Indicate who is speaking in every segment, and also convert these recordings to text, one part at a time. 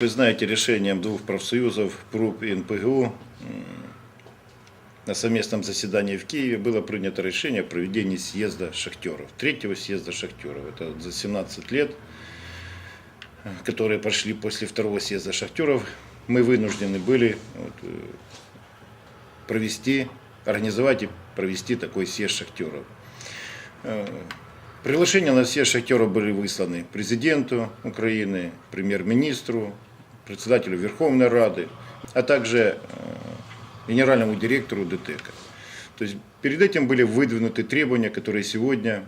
Speaker 1: Вы знаете, решением двух профсоюзов, ПРУП и НПГУ, на совместном заседании в Киеве было принято решение о проведении съезда шахтеров, третьего съезда шахтеров. Это за 17 лет, э, которые прошли после второго съезда шахтеров, мы вынуждены были э, провести, организовать и провести такой съезд шахтеров. Э, Приглашения на съезд шахтеров были высланы президенту Украины, премьер-министру, председателю Верховной Рады, а также э, генеральному директору ДТЭКа. То есть перед этим были выдвинуты требования, которые сегодня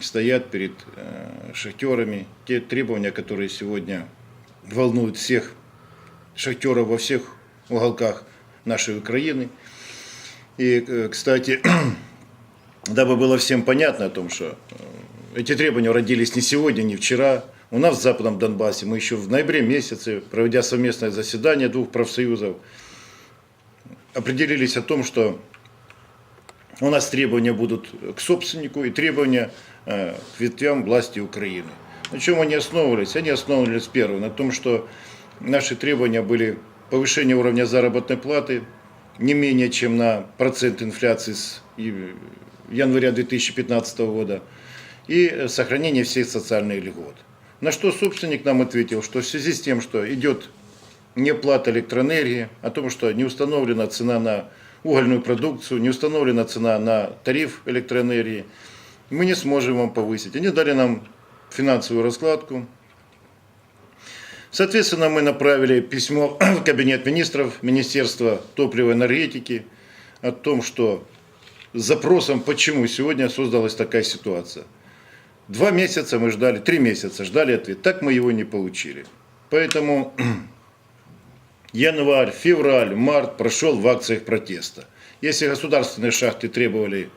Speaker 1: стоят перед э, шахтерами, те требования, которые сегодня волнуют всех шахтеров во всех уголках нашей Украины. И, э, кстати, дабы было всем понятно о том, что эти требования родились не сегодня, не вчера. У нас в Западном Донбассе мы еще в ноябре месяце, проведя совместное заседание двух профсоюзов, определились о том, что у нас требования будут к собственнику и требования э, к ветвям власти Украины. На чем они основывались? Они основывались первым на том, что наши требования были повышение уровня заработной платы не менее чем на процент инфляции с и- января 2015 года и сохранение всех социальных льгот. На что собственник нам ответил, что в связи с тем, что идет неплата электроэнергии, о том, что не установлена цена на угольную продукцию, не установлена цена на тариф электроэнергии, мы не сможем вам повысить. Они дали нам финансовую раскладку. Соответственно, мы направили письмо в Кабинет министров Министерства топлива и энергетики о том, что с запросом, почему сегодня создалась такая ситуация. Два месяца мы ждали, три месяца ждали ответ, так мы его не получили. Поэтому январь, февраль, март прошел в акциях протеста. Если государственные шахты требовали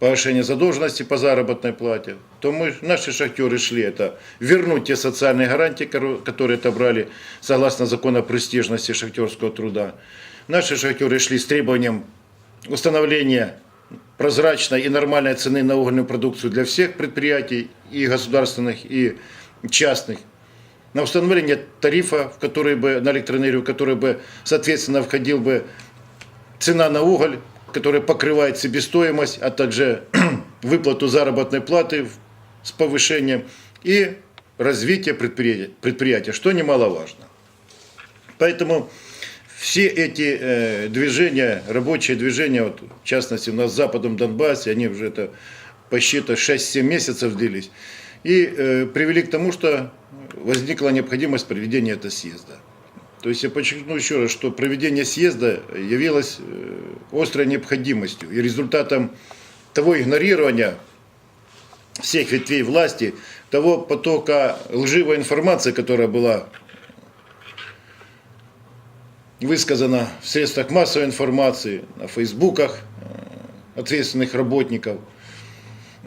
Speaker 1: повышения задолженности по заработной плате, то мы, наши шахтеры шли это вернуть те социальные гарантии, которые отобрали согласно закону о престижности шахтерского труда. Наши шахтеры шли с требованием установления прозрачной и нормальной цены на угольную продукцию для всех предприятий, и государственных, и частных, на установление тарифа, в который бы, на электроэнергию, в который бы, соответственно, входил бы цена на уголь, которая покрывает себестоимость, а также выплату заработной платы с повышением и развитие предприятия, предприятия, что немаловажно. Поэтому все эти э, движения, рабочие движения, вот, в частности у нас в Западном Донбассе, они уже это почти 6-7 месяцев длились, и э, привели к тому, что возникла необходимость проведения этого съезда. То есть я подчеркну еще раз, что проведение съезда явилось э, острой необходимостью и результатом того игнорирования всех ветвей власти, того потока лживой информации, которая была высказана в средствах массовой информации, на фейсбуках э, ответственных работников.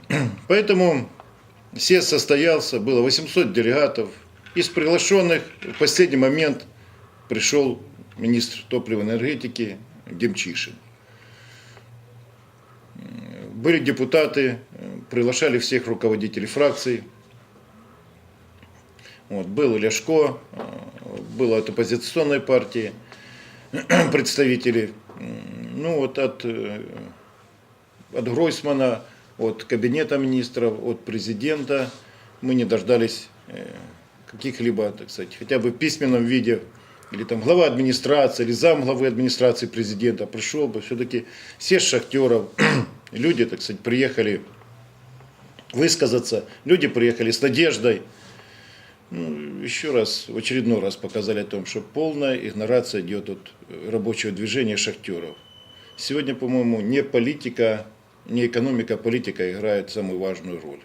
Speaker 1: Поэтому съезд состоялся, было 800 делегатов. Из приглашенных в последний момент пришел министр топлива и энергетики Демчишин. Были депутаты, э, приглашали всех руководителей фракций. Вот, был Ляшко, э, было от оппозиционной партии представители. Ну вот от, э, от Гройсмана, от кабинета министров, от президента. Мы не дождались э, каких-либо, так сказать, хотя бы в письменном виде, или там глава администрации, или зам главы администрации президента. Пришел бы, все-таки все шахтеров, люди, так сказать, приехали высказаться, люди приехали с надеждой, ну, еще раз, в очередной раз показали о том, что полная игнорация идет от э, рабочего движения шахтеров. Сегодня, по-моему, не политика, не экономика, а политика играет самую важную роль.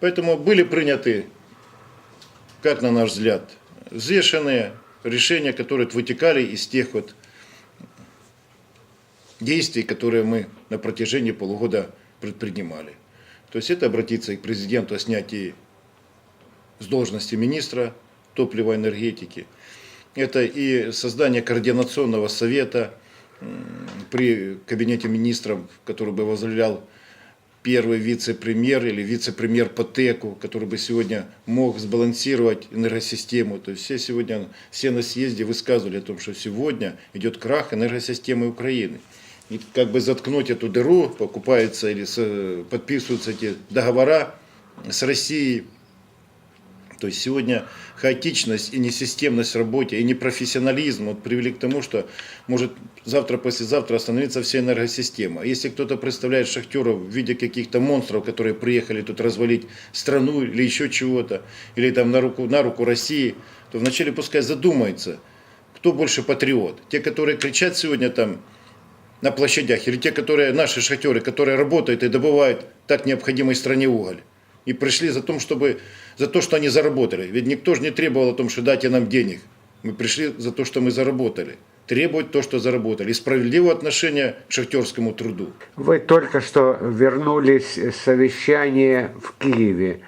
Speaker 1: Поэтому были приняты, как на наш взгляд, взвешенные решения, которые вытекали из тех вот действий, которые мы на протяжении полугода предпринимали. То есть это обратиться к президенту о снятии с должности министра топлива и энергетики. Это и создание координационного совета при кабинете министров, который бы возглавлял первый вице-премьер или вице-премьер по ТЭКу, который бы сегодня мог сбалансировать энергосистему. То есть все сегодня, все на съезде высказывали о том, что сегодня идет крах энергосистемы Украины. И как бы заткнуть эту дыру, покупаются или подписываются эти договора с Россией, то есть сегодня хаотичность и несистемность в работе, и непрофессионализм вот привели к тому, что может завтра-послезавтра остановиться вся энергосистема. Если кто-то представляет шахтеров в виде каких-то монстров, которые приехали тут развалить страну или еще чего-то, или там на руку, на руку России, то вначале пускай задумается, кто больше патриот. Те, которые кричат сегодня там на площадях, или те, которые наши шахтеры, которые работают и добывают так необходимой стране уголь. И пришли за, том, чтобы, за то, что они заработали. Ведь никто же не требовал о том, что дайте нам денег. Мы пришли за то, что мы заработали. Требовать то, что заработали. И справедливое отношение к шахтерскому труду.
Speaker 2: Вы только что вернулись с совещания в Киеве,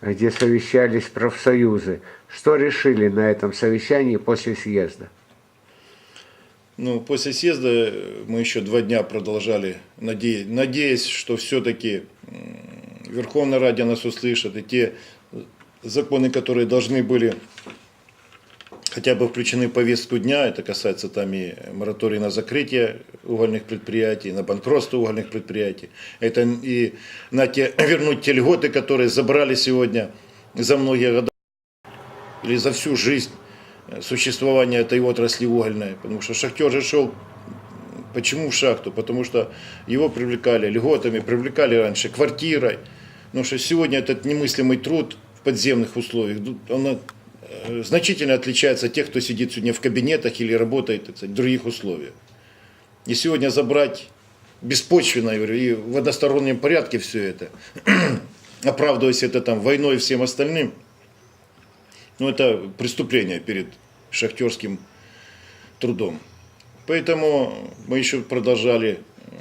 Speaker 2: где совещались профсоюзы. Что решили на этом совещании после съезда?
Speaker 1: Ну, после съезда мы еще два дня продолжали, наде- надеясь, что все-таки Верховная Раде нас услышат, и те законы, которые должны были хотя бы включены в повестку дня, это касается там и моратория на закрытие угольных предприятий, на банкротство угольных предприятий, это и на те, вернуть те льготы, которые забрали сегодня за многие года или за всю жизнь существования этой отрасли угольной. Потому что шахтер же шел Почему в шахту? Потому что его привлекали льготами, привлекали раньше квартирой. Потому что сегодня этот немыслимый труд в подземных условиях, он э, значительно отличается от тех, кто сидит сегодня в кабинетах или работает так сказать, в других условиях. И сегодня забрать беспочвенно, и в одностороннем порядке все это, оправдываясь это там войной и всем остальным, ну это преступление перед шахтерским трудом. Поэтому мы еще продолжали э,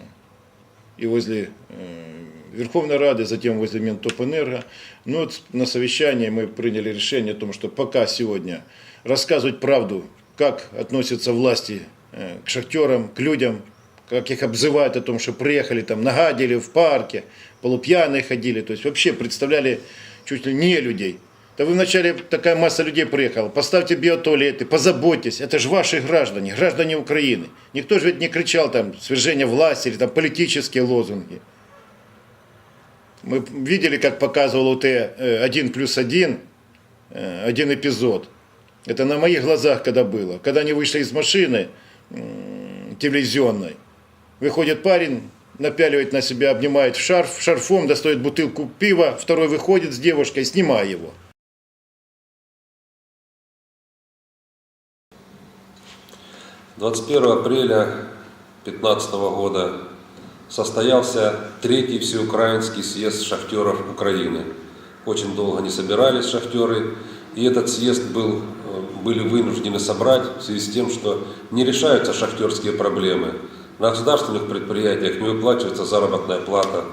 Speaker 1: и возле э, Верховной Рады, затем возле Ментопэнерго. Ну вот на совещании мы приняли решение о том, что пока сегодня рассказывать правду, как относятся власти э, к шахтерам, к людям, как их обзывают о том, что приехали там, нагадили в парке, полупьяные ходили, то есть вообще представляли чуть ли не людей. Да вы вначале такая масса людей приехала, поставьте биотуалеты, позаботьтесь, это же ваши граждане, граждане Украины. Никто же ведь не кричал там свержение власти или там политические лозунги. Мы видели, как показывал УТ э, один плюс один, э, один эпизод. Это на моих глазах когда было. Когда они вышли из машины телевизионной, выходит парень, напяливает на себя, обнимает в шарф, шарфом достает бутылку пива, второй выходит с девушкой, снимая его.
Speaker 3: 21 апреля 2015 года состоялся третий всеукраинский съезд шахтеров Украины. Очень долго не собирались шахтеры, и этот съезд был, э, были вынуждены собрать в связи с тем, что не решаются шахтерские проблемы. На государственных предприятиях не выплачивается заработная плата,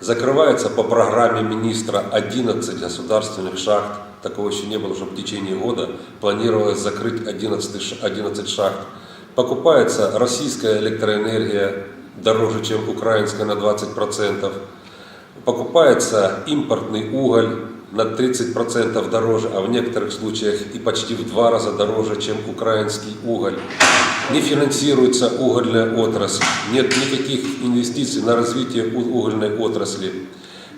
Speaker 3: закрывается по программе министра 11 государственных шахт, такого еще не было, чтобы в течение года планировалось закрыть 11, ш- 11 шахт. Покупается российская электроэнергия дороже, чем украинская на 20%. Покупается импортный уголь на 30% дороже, а в некоторых случаях и почти в два раза дороже, чем украинский уголь. Не финансируется угольная отрасль, нет никаких инвестиций на развитие угольной отрасли.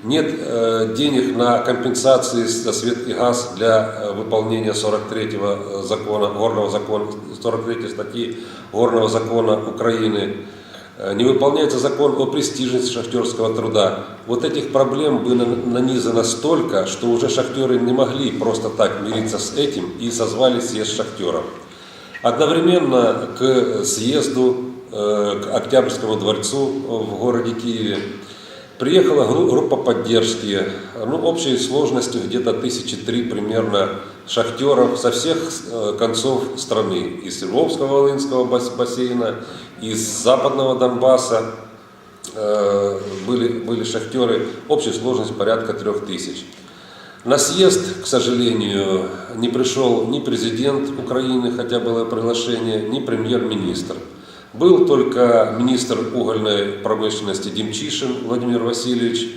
Speaker 3: Нет э, денег на компенсации за свет и газ для э, выполнения 43 закона, горного закона, 43 статьи горного закона Украины. Э, Не выполняется закон о престижности шахтерского труда. Вот этих проблем было нанизано столько, что уже шахтеры не могли просто так мириться с этим и созвали съезд шахтеров. Одновременно к съезду, э, к Октябрьскому дворцу в городе Киеве приехала гру- группа поддержки, ну, общей сложностью где-то тысячи три примерно шахтеров со всех э, концов страны, из Львовского, Волынского бас- бассейна, из Западного Донбасса, э, были, были шахтеры, общая сложность порядка трех тысяч. На съезд, к сожалению, не пришел ни президент Украины, хотя было приглашение, ни премьер-министр. Был только министр угольной промышленности Демчишин Владимир Васильевич,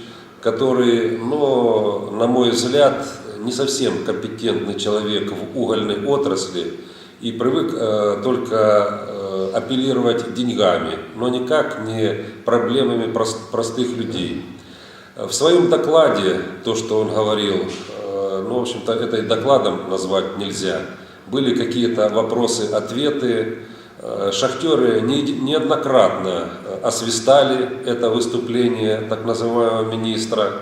Speaker 3: который, но, на мой взгляд, не совсем компетентный человек в угольной отрасли и привык э, только э, апеллировать деньгами, но никак не проблемами прос- простых людей. В своем докладе, то, что он говорил, э, ну, в общем-то, это и докладом назвать нельзя. Были какие-то вопросы, ответы. Э, Шахтеры не- неоднократно освистали это выступление так называемого министра,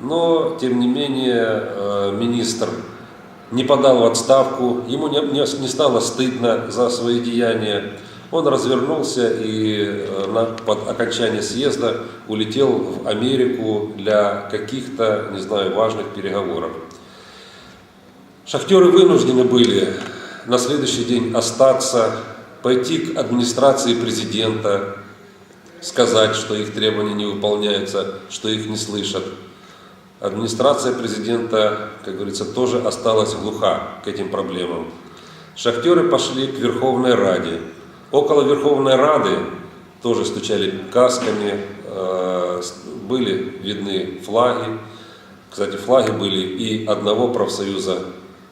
Speaker 3: но, тем не менее, министр не подал в отставку, ему не, не- не стало стыдно за свои деяния. Он развернулся и э, на, под окончание съезда улетел в Америку для каких-то, не знаю, важных переговоров. Шахтеры вынуждены были на следующий день остаться, пойти к администрации президента, сказать, что их требования не выполняются, что их не слышат. Администрация президента, как говорится, тоже осталась глуха к этим проблемам. Шахтеры пошли к Верховной Раде. Около Верховной Рады тоже стучали касками, э, были видны флаги. Кстати, флаги были и одного профсоюза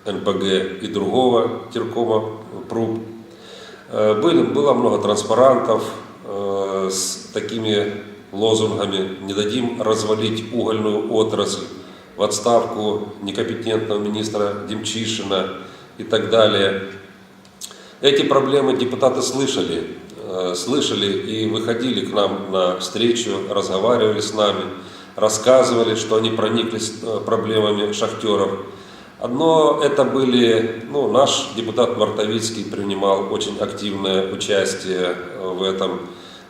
Speaker 3: НПГ, и другого Теркома ПРУП. Э, было много транспарантов э, с такими лозунгами «Не дадим развалить угольную отрасль», в отставку некомпетентного министра Демчишина и так далее. Эти проблемы депутаты слышали, э, слышали и выходили к нам на встречу, разговаривали с нами, рассказывали, что они прониклись э, проблемами шахтеров. Но это были, ну, наш депутат Мартовицкий принимал очень активное участие э, в этом.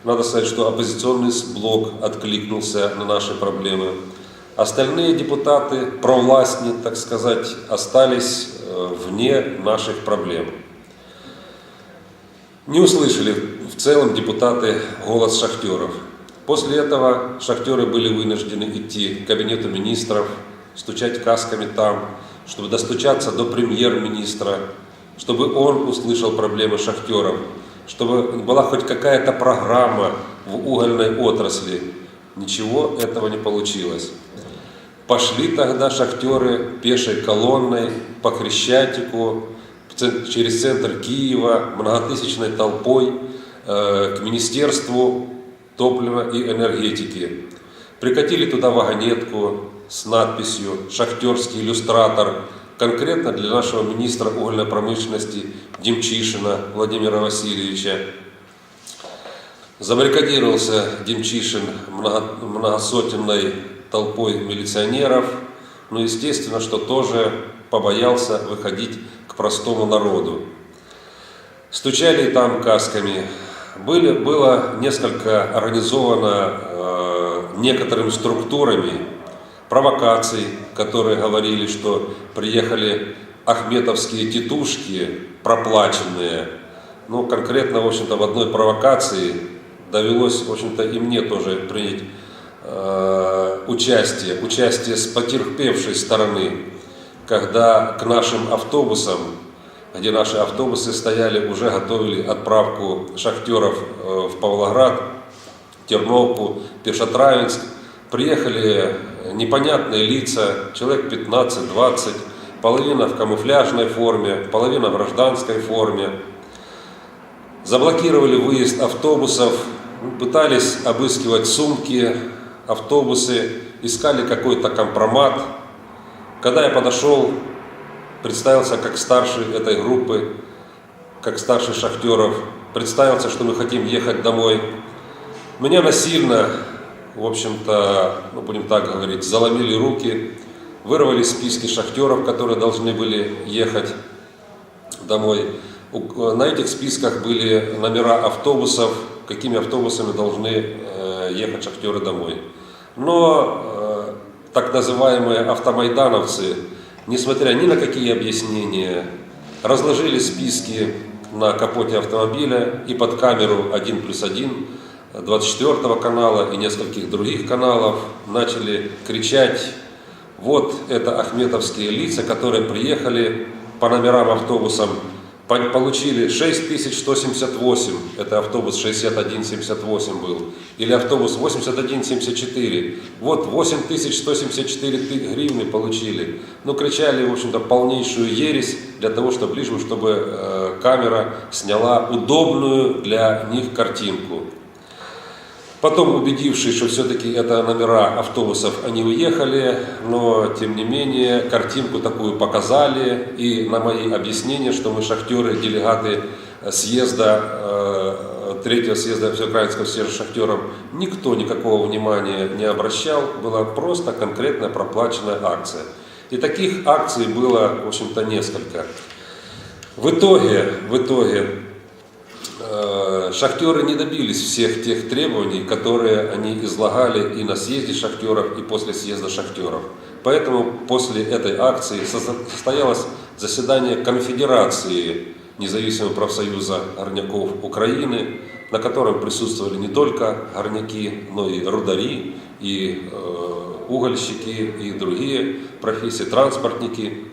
Speaker 3: Надо сказать, что оппозиционный блок откликнулся на наши проблемы. Остальные депутаты, провластни, так сказать, остались э, вне наших проблем. Не услышали в целом депутаты голос шахтеров. После этого шахтеры были вынуждены идти к кабинету министров, стучать касками там, чтобы достучаться до премьер-министра, чтобы он услышал проблемы шахтеров, чтобы была хоть какая-то программа в угольной отрасли. Ничего этого не получилось. Пошли тогда шахтеры пешей колонной по цен- через центр Киева, многотысячной толпой э, к Министерству топлива и энергетики. Прикатили туда вагонетку с надписью «Шахтерский иллюстратор», конкретно для нашего министра угольной промышленности Демчишина Владимира Васильевича. Забаррикадировался Демчишин много- многосотенной толпой милиционеров, но естественно, что тоже побоялся выходить к простому народу. Стучали там касками. Были, было несколько организовано э, некоторыми структурами провокаций, которые говорили, что приехали ахметовские титушки, проплаченные. Ну, конкретно, в общем-то, в одной провокации довелось, в общем-то, и мне тоже принять э, участие, участие с потерпевшей стороны, когда к нашим автобусам, где наши автобусы стояли, уже готовили отправку шахтеров э, в Павлоград, Терновку, Пешотравинск, приехали непонятные лица, человек 15-20, половина в камуфляжной форме, половина в гражданской форме. Заблокировали выезд автобусов, пытались обыскивать сумки, автобусы, искали какой-то компромат. Когда я подошел, представился как старший этой группы, как старший шахтеров, представился, что мы хотим ехать домой. Меня насильно, в общем-то, ну, будем так говорить, заломили руки, вырвали списки шахтеров, которые должны были ехать домой. На этих списках были номера автобусов, какими автобусами должны э, ехать шахтеры домой. Но э, так называемые автомайдановцы, несмотря ни на какие объяснения, разложили списки на капоте автомобиля и под камеру 1 плюс 1 24 канала и нескольких других каналов начали кричать вот это ахметовские лица, которые приехали по номерам автобусам по- получили 6178, это автобус 6178 был, или автобус 8174. Вот 8174 ты- гривны получили. Ну, кричали, в общем-то, полнейшую ересь для того, чтобы лишь бы, чтобы э, камера сняла удобную для них картинку. Потом, убедившись, что все-таки это номера автобусов, они уехали, но, тем не менее, картинку такую показали, и на мои объяснения, что мы шахтеры, делегаты съезда, э, третьего съезда Всеукраинского съезда шахтеров, никто никакого внимания не обращал, была просто конкретно проплаченная акция. И таких акций было, в общем-то, несколько. В итоге, в итоге, Шахтеры не добились всех тех требований, которые они излагали и на съезде шахтеров, и после съезда шахтеров. Поэтому после этой акции состоялось заседание конфедерации независимого профсоюза горняков Украины, на котором присутствовали не только горняки, но и рудари, и э, угольщики, и другие профессии, транспортники.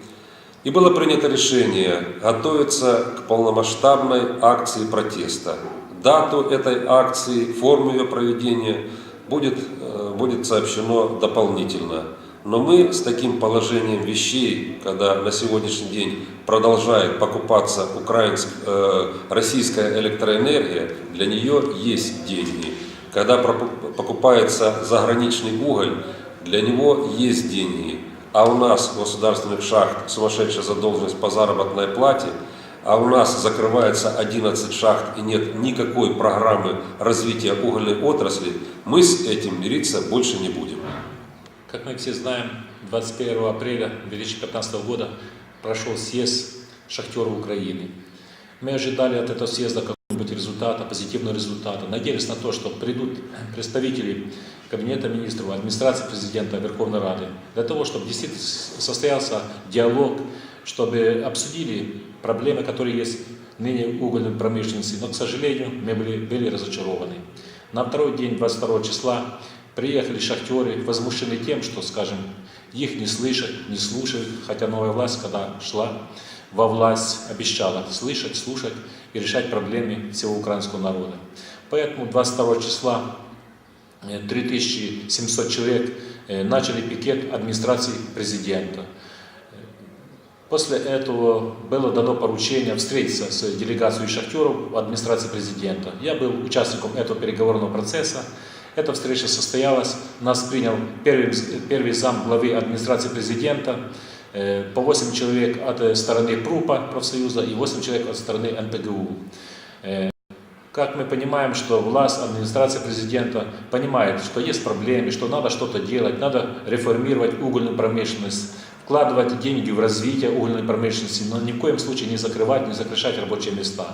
Speaker 3: И было принято решение готовиться к полномасштабной акции протеста. Дату этой акции, форму ее проведения будет, э, будет сообщено дополнительно. Но мы с таким положением вещей, когда на сегодняшний день продолжает покупаться украинск, э, российская электроэнергия, для нее есть деньги. Когда покупается заграничный уголь, для него есть деньги. А у нас в государственных шахт сумасшедшая задолженность по заработной плате, а у нас закрывается 11 шахт и нет никакой программы развития угольной отрасли, мы с этим мириться больше не будем.
Speaker 4: Как мы все знаем, 21 апреля 2015 года прошел съезд шахтеров Украины. Мы ожидали от этого съезда какого-нибудь результата, позитивного результата. Надеялись на то, что придут представители Кабинета министров, администрации президента, Верховной Рады, для того, чтобы действительно состоялся диалог, чтобы обсудили проблемы, которые есть ныне в угольной промышленности. Но, к сожалению, мы были, были разочарованы. На второй день, 22 числа, приехали шахтеры, возмущены тем, что, скажем, их не слышат, не слушают, хотя новая власть, когда шла во власть, обещала слышать, слушать и решать проблемы всего украинского народа. Поэтому 22 числа 3700 человек начали пикет администрации президента. После этого было дано поручение встретиться с делегацией шахтеров в администрации президента. Я был участником этого переговорного процесса. Эта встреча состоялась. Нас принял первый, первый зам главы администрации президента, по 8 человек от стороны ПРУПа профсоюза и 8 человек от стороны НПГУ. Как мы понимаем, что власть, администрация президента понимает, что есть проблемы, что надо что-то делать, надо реформировать угольную промышленность, вкладывать деньги в развитие угольной промышленности, но ни в коем случае не закрывать, не сокращать рабочие места.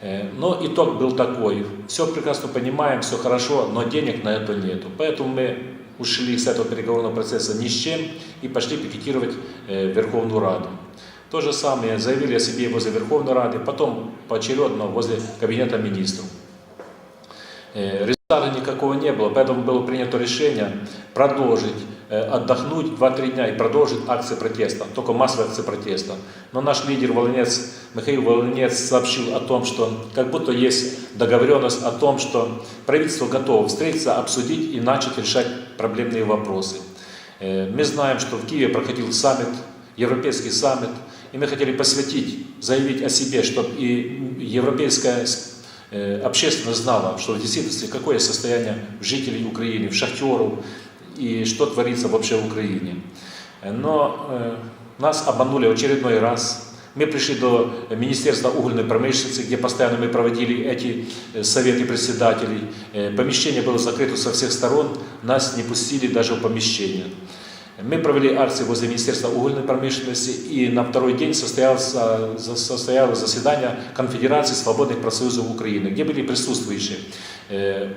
Speaker 4: Э, Но итог был такой. Все прекрасно понимаем, все хорошо, но денег на это нету. Поэтому мы ушли с этого переговорного процесса ни с чем и пошли пикетировать э, Верховную Раду. То же самое заявили о себе возле Верховной Рады, потом поочередно возле Кабинета министров. Э, Результата никакого не было, поэтому было принято решение продолжить э, отдохнуть 2-3 дня и продолжить акции протеста, только массовые акции протеста. Но наш лидер Волынец, Михаил Волынец сообщил о том, что как будто есть договоренность о том, что правительство готово встретиться, обсудить и начать решать проблемные вопросы. Э, Мы знаем, что в Киеве проходил саммит, европейский саммит, и мы хотели посвятить, заявить о себе, чтобы и европейская э, общественность знала, что в действительности какое состояние жителей Украины, в шахтеров и что творится вообще в Украине. Но э, нас обманули очередной раз. Мы пришли до Министерства угольной промышленности, где постоянно мы проводили эти э, советы председателей. Помещение было закрыто со всех сторон, нас не пустили даже в помещение. Мы провели акции возле Министерства угольной промышленности, и на второй день состоялось, состоялось заседание Конфедерации свободных профсоюзов Украины, где были присутствующие э,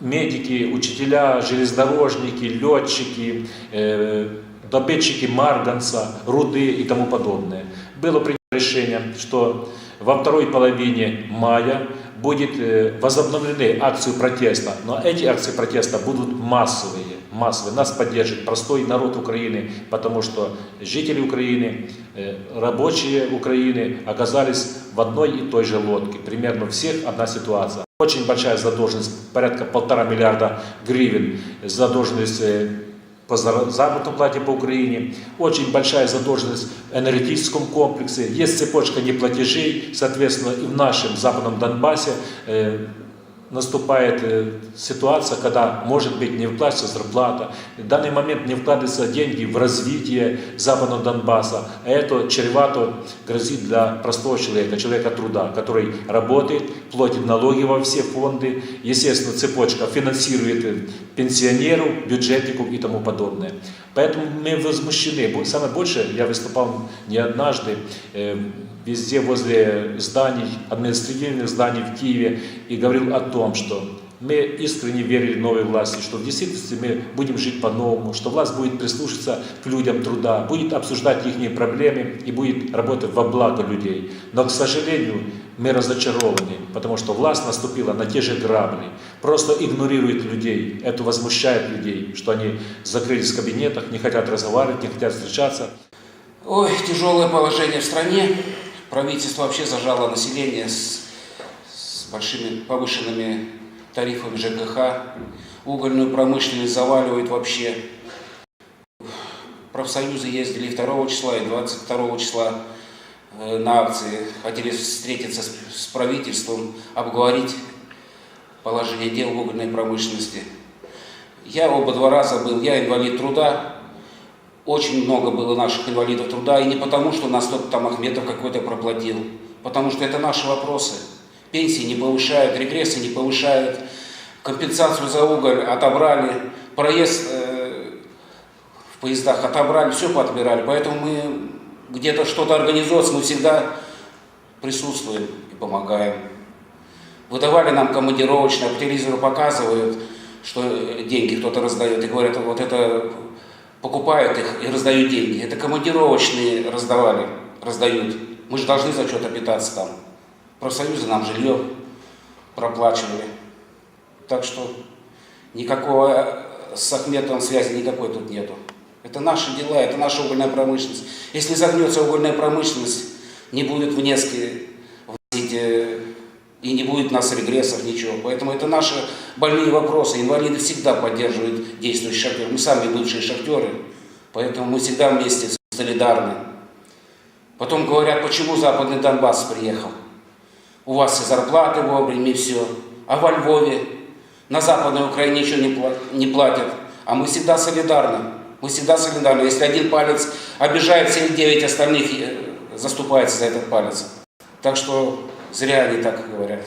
Speaker 4: медики, учителя, железнодорожники, летчики, э, добытчики марганца, руды и тому подобное. Было принято решение, что во второй половине мая будет э, возобновлены акции протеста, но эти акции протеста будут массовые. Массовый. Нас поддержит простой народ Украины, потому что жители Украины, э, рабочие Украины оказались в одной и той же лодке. Примерно всех одна ситуация. Очень большая задолженность, порядка полтора миллиарда гривен задолженность э, по зар- заработной плате по Украине, очень большая задолженность в энергетическом комплексе, есть цепочка неплатежей, соответственно, и в нашем западном Донбассе э, наступает э, ситуация, когда может быть не выплачивается зарплата, в данный момент не вкладываются деньги в развитие западного Донбасса, а это чревато грозит для простого человека, человека труда, который работает, платит налоги во все фонды, естественно, цепочка финансирует э, пенсионеров, бюджетников и тому подобное. Поэтому мы возмущены. Самое больше я выступал не однажды, э, везде возле зданий, административных зданий в Киеве, и говорил о том, что мы искренне верили новой власти, что в действительности мы будем жить по-новому, что власть будет прислушиваться к людям труда, будет обсуждать их проблемы и будет работать во благо людей. Но, к сожалению, мы разочарованы, потому что власть наступила на те же грабли, просто игнорирует людей. Это возмущает людей, что они закрылись в кабинетах, не хотят разговаривать, не хотят встречаться.
Speaker 5: Ой, тяжелое положение в стране. Правительство вообще зажало население с, с большими повышенными тарифами ЖКХ. Угольную промышленность заваливает вообще. Профсоюзы ездили 2 числа и 22 числа э, на акции. Хотели встретиться с, с правительством, обговорить положение дел в угольной промышленности. Я оба два раза был, я инвалид труда, очень много было наших инвалидов труда, и не потому, что нас кто-то там Ахметов какой-то проплатил, потому что это наши вопросы. Пенсии не повышают, регрессы не повышают, компенсацию за уголь отобрали, проезд э, в поездах отобрали, все подбирали, поэтому мы где-то что-то организовываться, мы всегда присутствуем и помогаем. Выдавали нам командировочные, по телевизору показывают, что деньги кто-то раздает, и говорят, вот это покупают их и раздают деньги. Это командировочные раздавали, раздают. Мы же должны за что-то питаться там. Профсоюзы нам жилье проплачивали. Так что никакого с Ахметовым связи никакой тут нету. Это наши дела, это наша угольная промышленность. Если загнется угольная промышленность, не будет вносить, э, и не будет нас регрессов, ничего. Поэтому это наши больные вопросы. Инвалиды всегда поддерживают действующих шахтеров. Мы сами бывшие шахтеры, поэтому мы всегда вместе солидарны. Потом говорят, почему Западный Донбасс приехал. У вас и зарплаты вовремя, и все. А во Львове, на Западной Украине ничего не, не платят. А мы всегда солидарны. Мы всегда солидарны. Если один палец обижает, все девять остальных э, заступается за этот палец. Так что зря они так говорят.